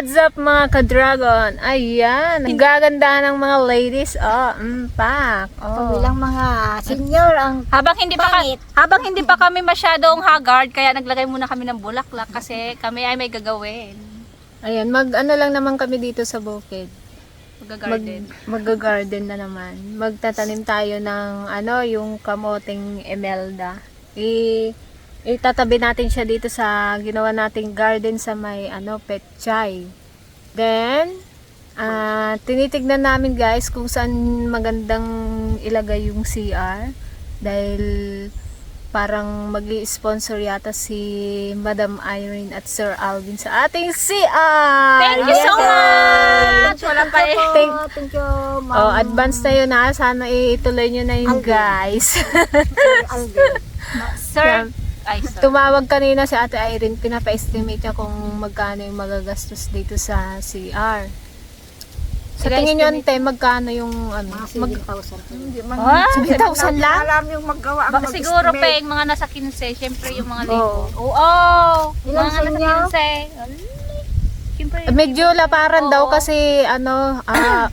What's up mga ka-dragon? Ayan, nagaganda ng mga ladies. Oh, mm, pak. Oh. Bilang mga senior ang Habang hindi pa ka- Pangit. habang hindi pa kami masyadong haggard, kaya naglagay muna kami ng bulaklak kasi kami ay may gagawin. Ayan, mag ano lang naman kami dito sa bukid. Mag, Mag-garden. mag-garden na naman. Magtatanim tayo ng ano, yung kamoting emelda. I itatabi natin siya dito sa ginawa nating garden sa may ano, petchay. Then, ah tinitignan namin guys kung saan magandang ilagay yung CR dahil parang mag sponsor yata si Madam Irene at Sir Alvin sa ating CR. Thank you so much! Wala pa eh. Thank- Thank you, ma'am. Oh, advance na yun ha. Sana ituloy nyo na yun, Alvin. guys. Alvin. Sir, ay sir. Tumawag kanina si Ate Irene, pinapa-estimate niya kung magkano yung magagastos dito sa CR. Sa tingin nyo, ante, magkano yung ano? Mga Mag, 7,000. Ah, 7,000 lang? Alam yung maggawa ang Baka siguro pa yung mga nasa 15, syempre yung mga Oo. libo. Oo! Ilan mga sa nasa inyo? 15. Alay. Syempre medyo laparan daw kasi ano, ah,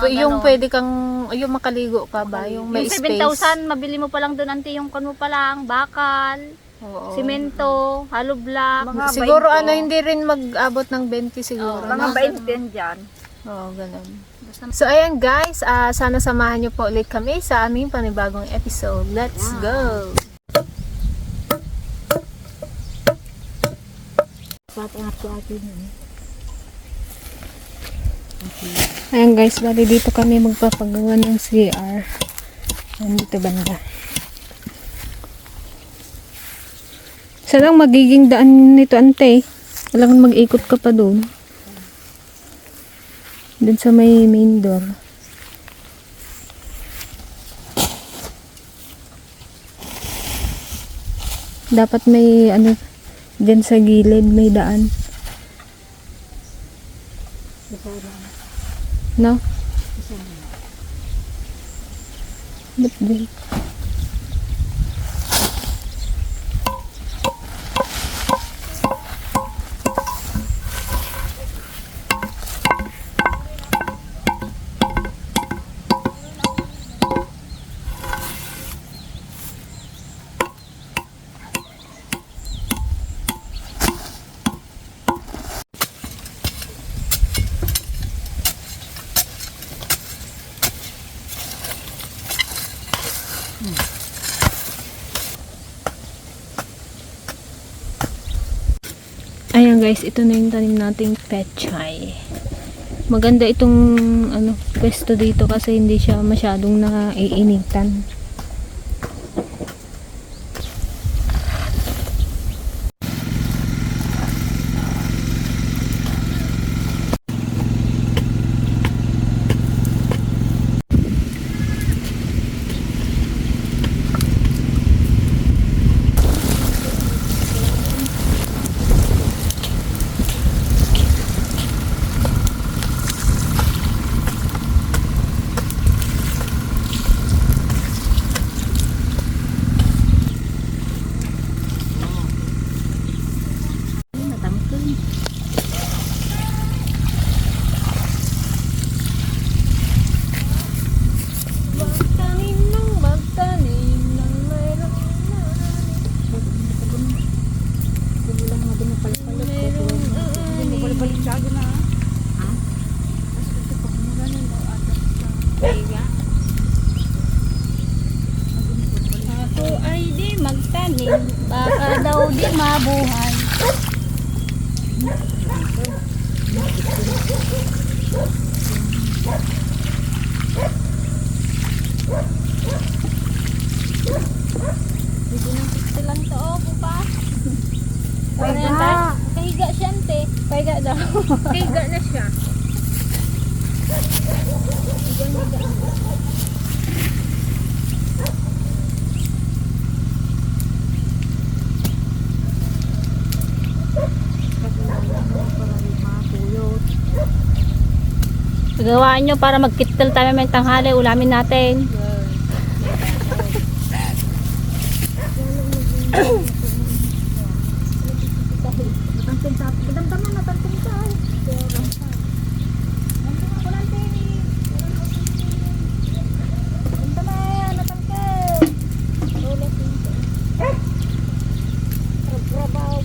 mga yung ganon. pwede kang, yung makaligo ka ba? Yung may yung space. 7,000, mabili mo pa lang doon, ante, yung kan mo pa lang, bakal, Oo. simento, hollow block. Mga Siguro 20. ano, hindi rin mag-abot ng 20 siguro. Oo, Mga no? 20 yan dyan. Oo, ganun. So ayan guys, ah, sana samahan niyo po ulit kami sa aming panibagong episode. Let's go! Sa ating ate atin. Ayan guys, bali dito kami magpapagawa ng CR. Ayan dito banda. Saan ang magiging daan nito ante? Kailangan mag-ikot ka pa doon. Doon sa may main door. Dapat may ano dyan sa gilid may daan. No? Ba't di? Ayan guys, ito na yung tanim nating pechay. Maganda itong ano, pwesto dito kasi hindi siya masyadong naiinitan. Magtanim ng magtanim ng mayroon Balik siya na. Ako ay di magtanim, baka daw di mabuhay. Hindi nang piste lang to, oh, yan, tay? Kahiga siya, ante. Kahiga daw. Kahiga na siya. Gawaan nyo para magkital tayo may tanghali, ulamin natin sa damdaman na tanong sa ay. Damdaman ko natin. Damdaman na tanong. Lola tinto. Trabaho.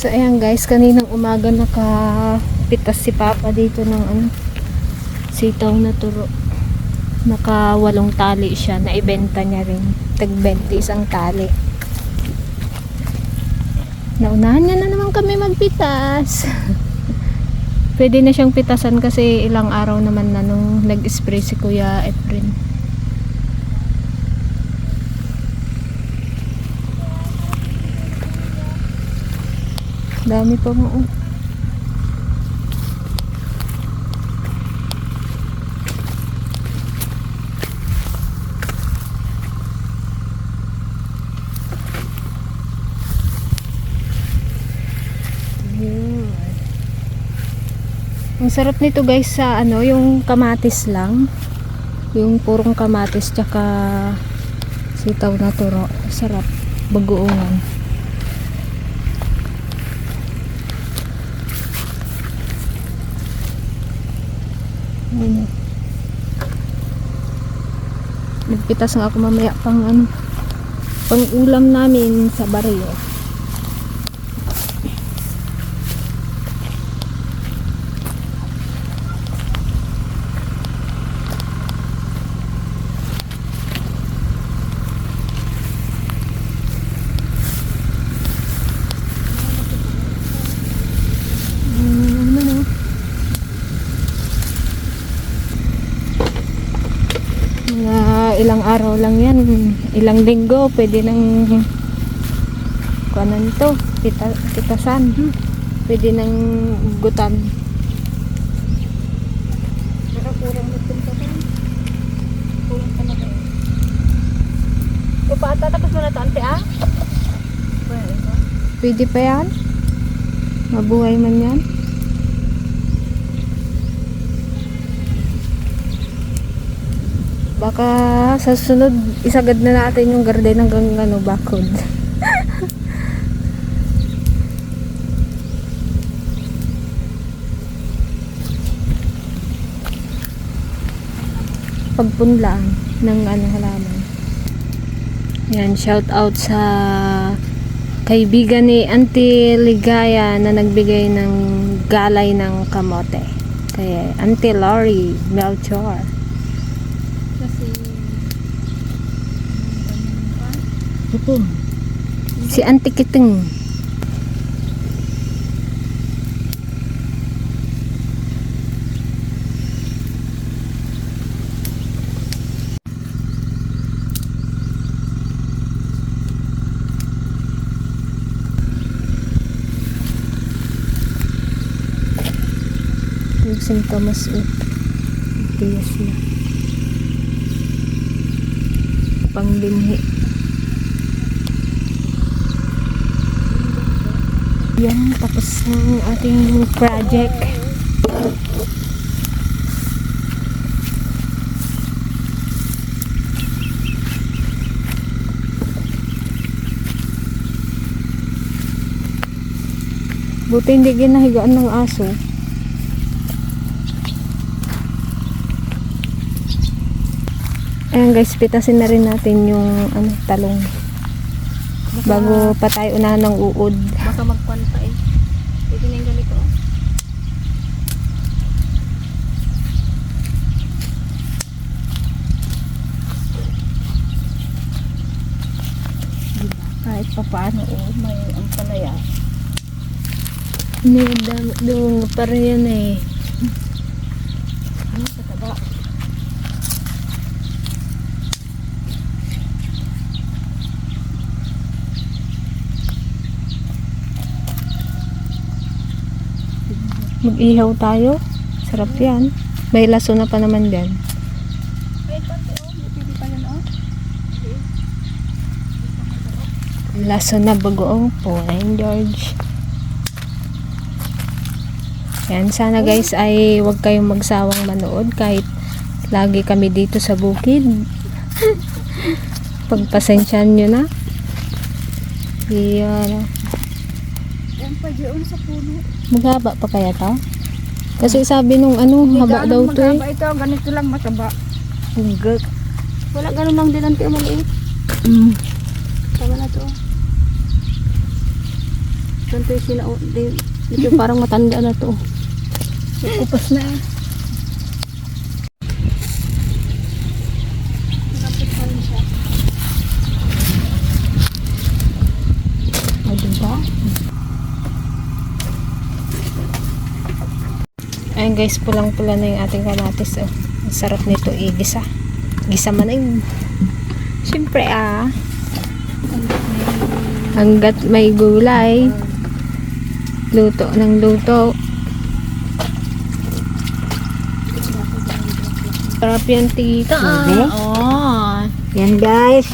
So ayan guys, kaninang umaga nakapitas si Papa dito ng ano, sitaw na turo. Naka walong tali siya, naibenta niya rin. Tag 20 isang tali. Naunahan niya na naman kami magpitas. Pwede na siyang pitasan kasi ilang araw naman na nung nag-spray si Kuya Efren. Dami pa mo. oh. Ang sarap nito guys sa ano, yung kamatis lang. Yung purong kamatis tsaka sitaw na turo. Sarap. Bagoongan. Nagpitas nga ako mamaya pang ano, pang ulam namin sa baryo. Mm, ano, no? Mga araw lang yan. Ilang linggo, pwede nang kanan to, pita, pitasan. Pwede nang gutan. Upa, tatapos mo na to, ante ah? Pwede pa yan? Mabuhay man yan? Baka sa sunod, isagad na natin yung garden hanggang ano, bakod. Pagpunlaan ng ano halaman. Yan, shout out sa kaibigan ni Auntie Ligaya na nagbigay ng galay ng kamote. Kay Auntie Lori Melchor. Kasi, Ito. Si Auntie Kiting. Yung sintomas eh. Tiyas na. Pangbinhi. Yan, tapos ang ating project. Buti hindi ginahigaan ng aso. Ayan guys, pitasin na rin natin yung ano, talong. Bago pa tayo unahan ng uod. Baka magkwan pa eh. Pwede na yung ganito. oh. Kahit pa paano, oh, may ampalaya. May dami doon pa rin yan eh. Ano sa taba? Mag-ihaw tayo. Sarap yan. May laso na pa naman dyan. Laso na bagoong po, George. Yan, sana guys ay huwag kayong magsawang manood kahit lagi kami dito sa bukid. Pagpasensyahan nyo na. Iyan. Yan pa sa puno. Magaba pa kaya to? Kasi sabi nung ano, haba daw to eh. Ito, ganito lang mataba. Hugak. Wala ganun lang din ang tiyo maliit. Mm. Tama na to. Ganito yung di- Dito parang matanda na to. Upos na eh. O, diba? Ayun guys, pulang-pula na yung ating kamatis. Oh. Ang sarap nito igisa. Gisa man yung... Siyempre ah. Hanggat may gulay. Luto ng luto. Sarap yan tita. Oh. Yan guys.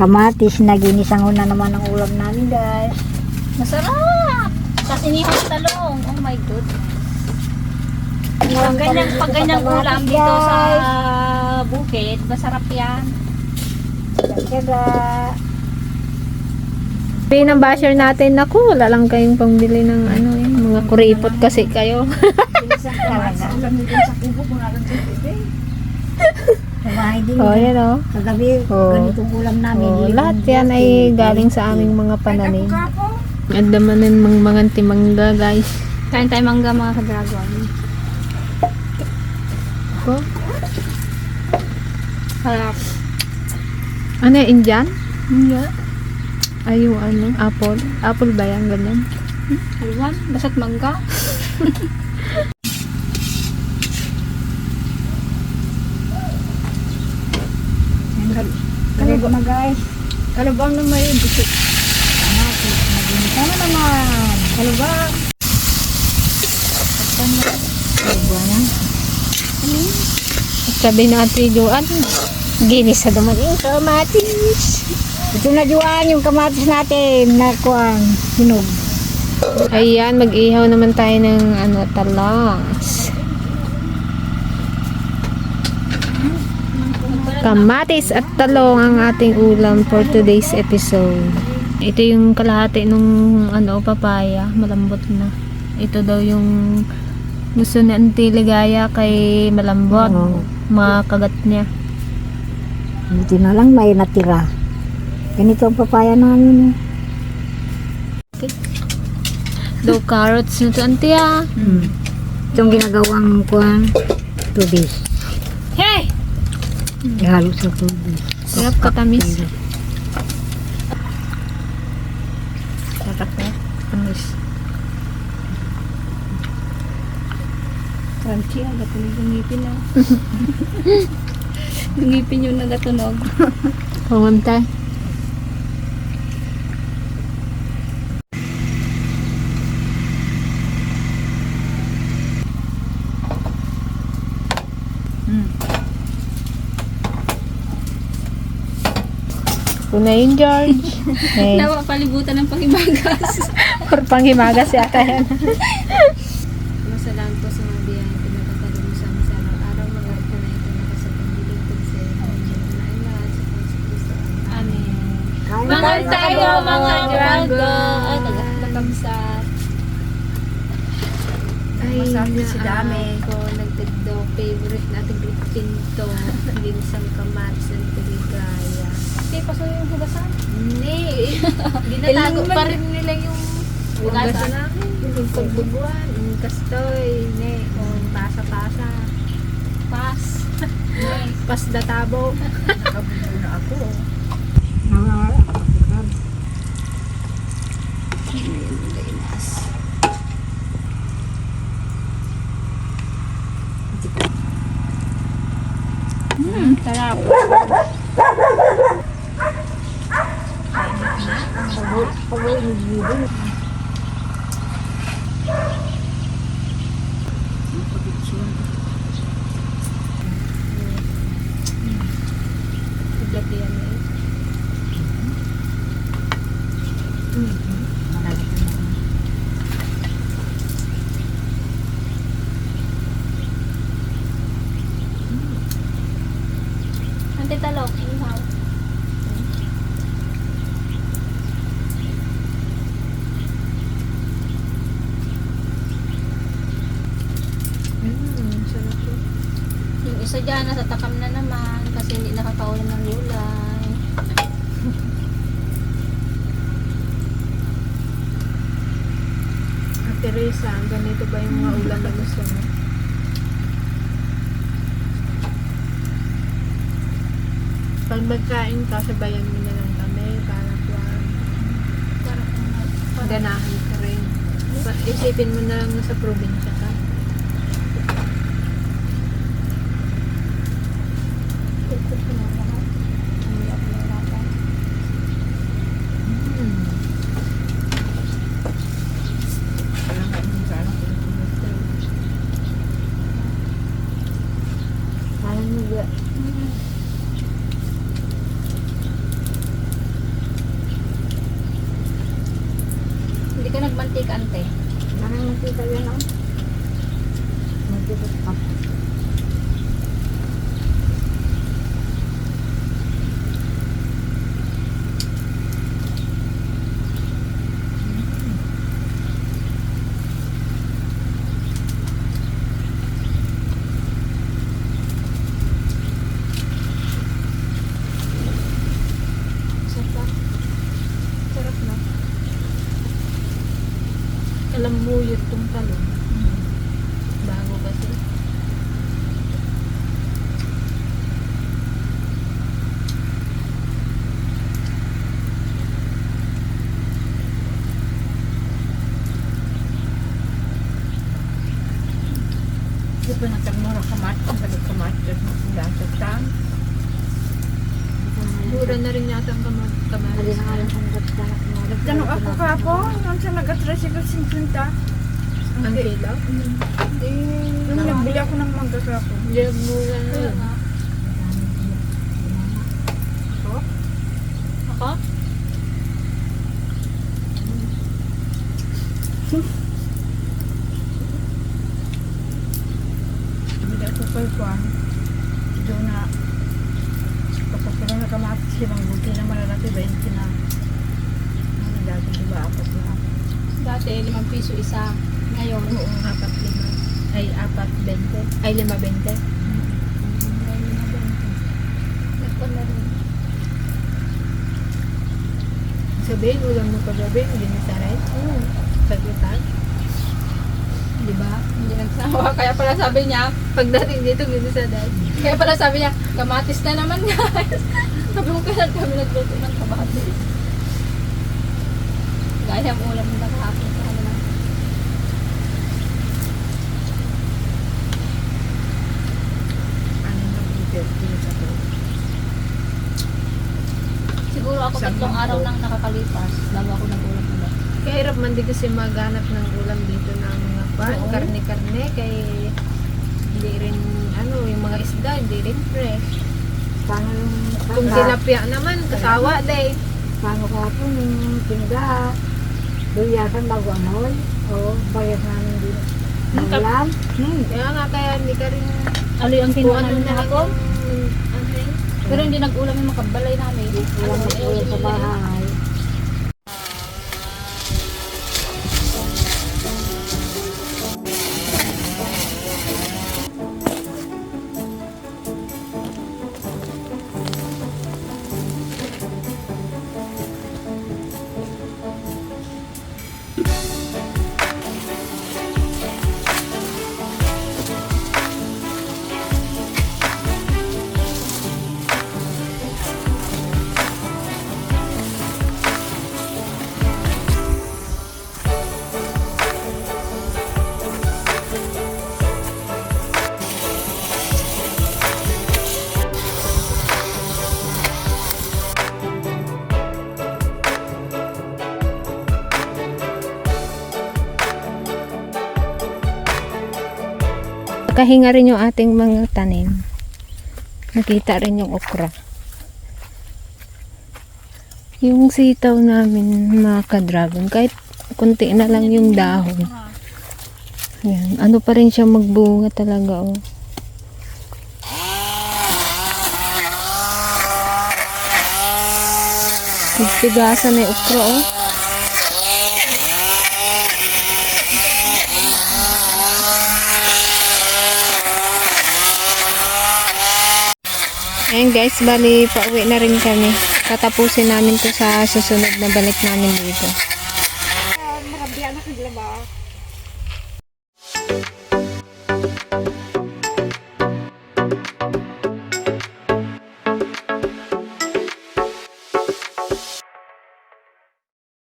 Kamatis na ginisang una naman ang ulam namin guys. Masarap! Tapos inihang talong. Oh my god. Pag ganyan, pag ganyang ulam dito sa bukid, masarap yan. Tiyaga. Sabi ng basher natin, naku, wala lang kayong pambili ng ano eh, mga kuripot kasi kayo. Oh, yan oh. Kagabi, Oh. ganitong ulam namin. oh lahat yan ay galing sa aming mga pananim. At damanan mga mga timangga guys. Kain tayo mangga mga kadragon. Ko. Harap. Ano yung Indian? Hindi. Ay, yung ano, apple. Apple ba yan? Ganyan. Iwan, basta't mangga. Kaligo na guys. Kalabang na may ginisang na naman. Kalabang. Kaligo na. Sabi na ate Joan, ginis sa naman yung kamatis. Ito na Juan, yung kamatis natin na kuang hinog. Ayan, mag-ihaw naman tayo ng ano, talas. Kamatis at talong ang ating ulam for today's episode. Ito yung kalahati nung ano, papaya, malambot na. Ito daw yung gusto ni Auntie Ligaya kay malambot. Mga kagat niya. Buti na lang may natira. Ganito ang papaya namin. eh. Daw carrots na to, Auntie ah. Hmm. Itong ginagawang kuang tubig. Hey! Ihalo sa tubig. Sarap katamis. Sarap Crunchy, ang gatunog yung ngipin na. yung ngipin yung nagatunog. Pumamtay. Ito na yun, George. Eh, Nawa palibutan ng pangibagas. or panghimagas yata yan. Masalang po sa mga biyaya pinapatalo mo sa amin sa araw-araw mga ito na ito na sa pagdilingkod sa inyo na ilan sa Kristo. Amen. Mga tayo mga dragon. Ay, nagakamsat. Ay, Masakit si Dami. Ako, nagtagdo. Favorite natin group pinto. Ginsang kamatis ng tiligaya. Hindi, paso yung hugasan. Hindi. Ginatago pa rin nila yung hugasan namin. Yung pagbubuan. Yung kastoy. Ne. Kung pasa-pasa. Pas. Pas databo. Nakabuo na ako. Oh, my God. Nakakaulam ng gulay. Ate Reza, ganito ba yung mga ulam na gusto mo? Pag magkain ka, sabayan mo na lang kami para kuwan. Para Ganahan ka rin. Isipin mo na lang sa probinsya ka. tukot ko na lahat. Hindi ako nahirapan. Hmm. Parang kami sa anak ko. Parang nag- Hindi ka nagmantik, ante. parang nakita yan oh. Magtipot pa. Sarap. Sarap na. Alam mo yun tong talong. Bago kasi. Di ba nagkamura kamat? Ang balik kamat. Dasot tam. Mura na rin yata ang kamar kamar. Hindi na nga lang kung ba't ka Tanong ako kapo, nang sa nag-atrasigal 50. Ang kilo? Nung nagbili ako ng mangga kapo. Hindi, mura na yun. Ako? Bili ako kay Juan. Doon na kapag ko na kamatis silang buti na malalaki 20 na. Ano dati diba apat na. Dati, limang piso isa. Ngayon, Oo, apat lima. Ay, apat bente. Ay, lima bente. nagpon na rin. Sabihin, ulam mo kagabi, hindi na saray. Oo. Sagutan. Di ba? Hindi nagsawa. Kaya pala sabi niya, Pagdating dito, hindi sa dahil. kaya pala sabi niya, kamatis na naman guys. sabi ko kaya kami nagluto ng kamatis. Gaya ang ulam kahapon na ko. Siguro ako Isang tatlong araw nang nakakalipas bago ako nag-ulam nila. Kaya hirap man din kasi maghanap ng ulam dito ng mga pan, Oo. karne-karne, kay hindi rin, ano, yung mga isda, hindi rin fresh. Paano yung Kung tilapia naman, kasawa day. Paano ka po yung tinda? Duyasan bago amoy? O bayas namin din. Ulam? Hmm. Kaya nga, kaya hindi ka rin, Ano yung kinuha namin na yun. Pero hindi nag-ulam yung makabalay namin. Ulam Ano, eh, sa bahay. Nakahinga rin yung ating mga tanim. Nakita rin yung okra. Yung sitaw namin mga ka-dragon, kahit kunti na lang yung dahon. Ayan. Ano pa rin siya magbunga talaga, oh. Nagtigasan na yung okra, oh. Ayan guys, bali pauwi na rin kami. Tatapusin namin to sa susunod na balik namin dito. Marabya na kagla ba?